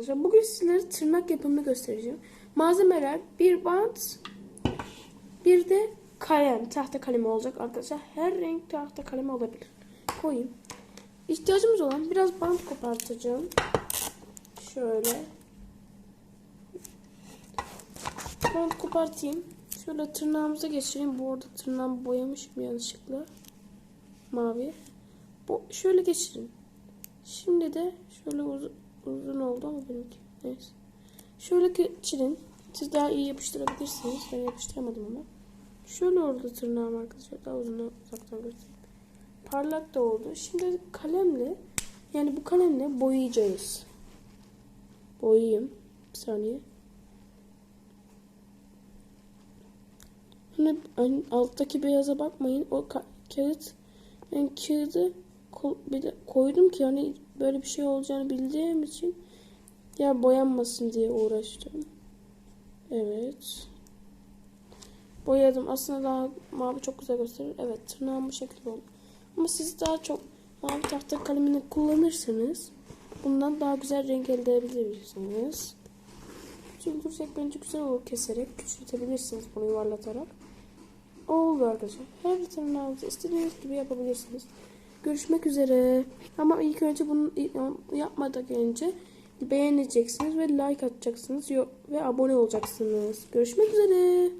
Arkadaşlar bugün sizlere tırnak yapımını göstereceğim. Malzemeler bir bant, bir de kalem, tahta kalemi olacak arkadaşlar. Her renk tahta kalemi olabilir. Koyayım. İhtiyacımız olan biraz bant kopartacağım. Şöyle. Bant kopartayım. Şöyle tırnağımıza geçireyim. Bu arada tırnağımı boyamışım yanlışlıkla. Mavi. Bu şöyle geçirin. Şimdi de şöyle uzun, uzun oldu ama benimki. Neyse. Şöyle geçirin. Siz daha iyi yapıştırabilirsiniz. Ben yapıştıramadım ama. Şöyle oldu tırnağım arkadaşlar. Daha uzun uzaktan göstereyim. Parlak da oldu. Şimdi kalemle yani bu kalemle boyayacağız. Boyayayım. Bir saniye. Hani, hani alttaki beyaza bakmayın. O ka- kağıt ben kağıdı koydum ki hani böyle bir şey olacağını bildiğim için ya boyanmasın diye uğraştım. Evet. Boyadım. Aslında daha mavi çok güzel gösterir. Evet tırnağım bu şekilde oldu. Ama siz daha çok mavi tahta kalemini kullanırsanız bundan daha güzel renk elde edebilirsiniz. Sürdürsek bence güzel olur keserek. Küçültebilirsiniz bunu yuvarlatarak. Oldu arkadaşlar. Her tırnağınızı istediğiniz gibi yapabilirsiniz. Görüşmek üzere. Ama ilk önce bunu yapmadan önce beğeneceksiniz ve like atacaksınız ve abone olacaksınız. Görüşmek üzere.